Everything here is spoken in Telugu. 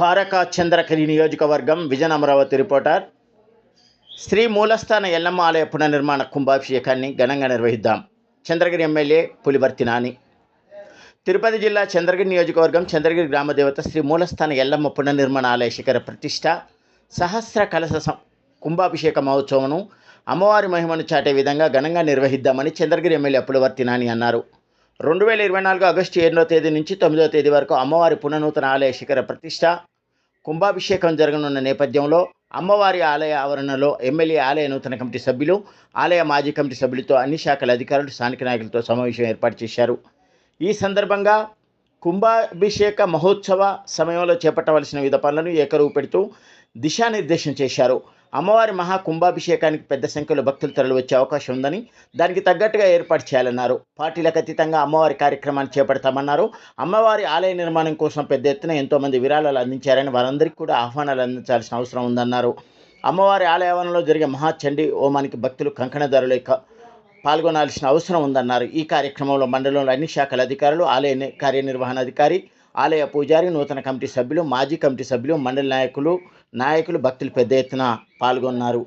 ద్వారకా చంద్రగిరి నియోజకవర్గం విజన్ అమరావతి రిపోర్టర్. శ్రీ మూలస్థాన ఎల్లమ్మ ఆలయ పునర్నిర్మాణ కుంభాభిషేకాన్ని ఘనంగా నిర్వహిద్దాం. చంద్రగిరి ఎమ్మెల్యే పులివర్తి నాని. తిరుపతి జిల్లా చంద్రగిరి నియోజకవర్గం చంద్రగిరి గ్రామదేవత శ్రీ మూలస్థాన ఎల్లమ్మ పునర్నిర్మాణ ఆలయ శిఖర ప్రతిష్ట సహస్ర కలశ సం- కుంభాభిషేక మహోత్సవమును అమ్మవారి మహిమను చాటే విధంగా ఘనంగా నిర్వహిద్దామని చంద్రగిరి ఎమ్మెల్యే పులివర్తి నాని అన్నారు. రెండు వేల ఇరవై నాలుగు ఆగస్టు ఎనిమిదో తేదీ నుంచి తొమ్మిదో తేదీ వరకు అమ్మవారి పుననూతన ఆలయ శిఖర ప్రతిష్ట కుంభాభిషేకం జరగనున్న నేపథ్యంలో అమ్మవారి ఆలయ ఆవరణలో ఎమ్మెల్యే ఆలయ నూతన కమిటీ సభ్యులు ఆలయ మాజీ కమిటీ సభ్యులతో అన్ని శాఖల అధికారులు స్థానిక నాయకులతో సమావేశం ఏర్పాటు చేశారు. ఈ సందర్భంగా కుంభాభిషేక మహోత్సవ సమయంలో చేపట్టవలసిన వివిధ పనులను ఏకరువు పెడుతూ దిశానిర్దేశం చేశారు. అమ్మవారి మహా కుంభాభిషేకానికి పెద్ద సంఖ్యలో భక్తులు తరలి వచ్చే అవకాశం ఉందని దానికి తగ్గట్టుగా ఏర్పాటు చేయాలన్నారు. పార్టీలకు అతీతంగా అమ్మవారి కార్యక్రమాన్ని చేపడతామన్నారు. అమ్మవారి ఆలయ నిర్మాణం కోసం పెద్ద ఎత్తున ఎంతోమంది విరాళాలు అందించారని వారందరికీ కూడా ఆహ్వానాలు అందించాల్సిన అవసరం ఉందన్నారు. అమ్మవారి ఆలయవనంలో జరిగే మహాచండీ హోమానికి భక్తులు కంకణదారులు క- పాల్గొనాల్సిన అవసరం ఉందన్నారు. ఈ కార్యక్రమంలో మండలంలో అన్ని శాఖల అధికారులు ఆలయ కార్యనిర్వహణ అధికారి ఆలయ పూజారి నూతన కమిటీ సభ్యులు మాజీ కమిటీ సభ్యులు మండలి నాయకులు నాయకులు భక్తులు పెద్ద ఎత్తున పాల్గొన్నారు.